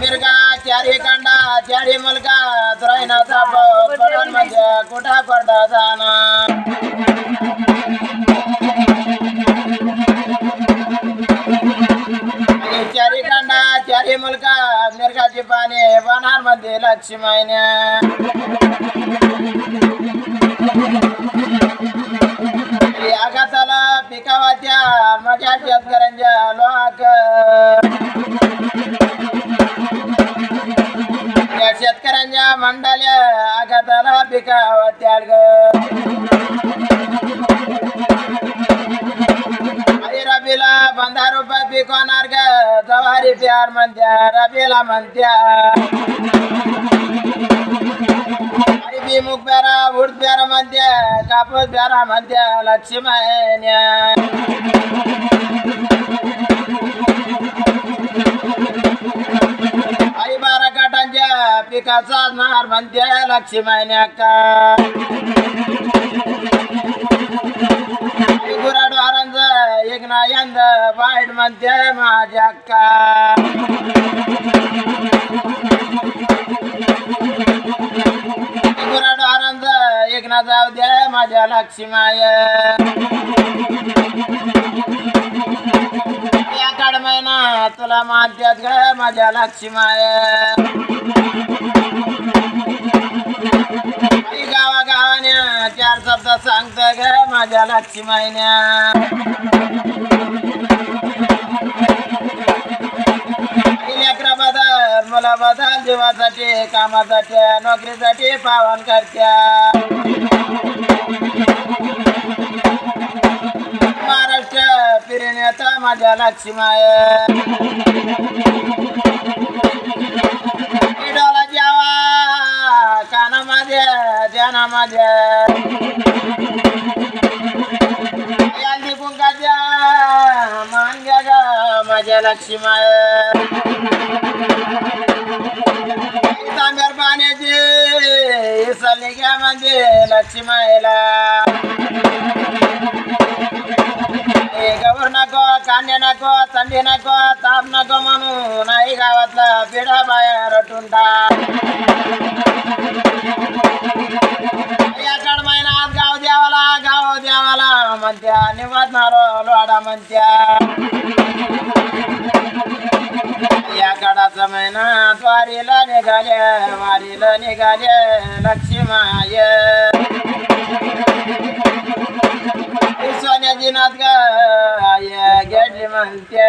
मिरगा चारी कांडा चारी मुलगा रायनाचा पाऊस पडण म्हणजे कुठा पडा जाणार आणि चारी कांडा चारी मुलगा मिरगाची पाने वनार मध्ये लक्ष्मीने माझ्या शेतकऱ्यांच्या लोक या शेतकऱ्यांच्या मंडळ्या आघाताला पिकावत्या ग आई रबीला पंधरा रुपये पिकवणार ग जवारी प्यार म्हणत्या रबीला म्हणत्या आई बी मुग प्यारा उड प्यारा म्हणत्या कापूस प्यारा म्हणत्या लक्ष्मण्या काटांच्या पिकाचा नार म्हणते लक्ष्मीने का आई एक ना यंद वाईट म्हणते माझ्या का गुराढोरांचं एक ना जाऊ दे माझ्या लक्ष्माय. या महिना तुला मानत्यात ग माझ्या लक्ष्माय. शब्द सांगत ग माझ्या लक्ष्मी लेकरा बदल बदल जीवासाठी कामासाठी नोकरीसाठी पावन करत्या महाराष्ट्र फिरण्याचा माझ्या लक्ष्माय डोला ध्याना माझ्या यादी कुंकाच्या मान घ्या ग माझ्या लक्ष्माय तांब्यार पाण्याची इसलने घ्या म्हणजे लक्ष्मायला ए गवर नको कांदे नको थंडी नको ताप नको म्हणून आई गावातला पिढा बाहेर रटून टाक. द्यावाला म्हणत्या निवडणार लोडा म्हणत्या. या कडाचा महिना द्वारीला निघाले वारीला निघाले लक्ष्माय सोन्याची नात गाय घेतली म्हणते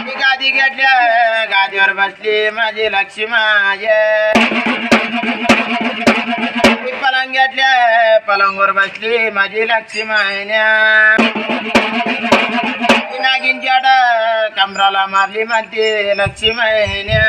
मी गादी घेतल्या गादीवर बसली माझी लक्ष्माय मी पलंग घेतल्या पलंगवर बसली माझी लक्ष्मायन्या नागिन जाड कमराला मारली म्हणते लक्ष्मीने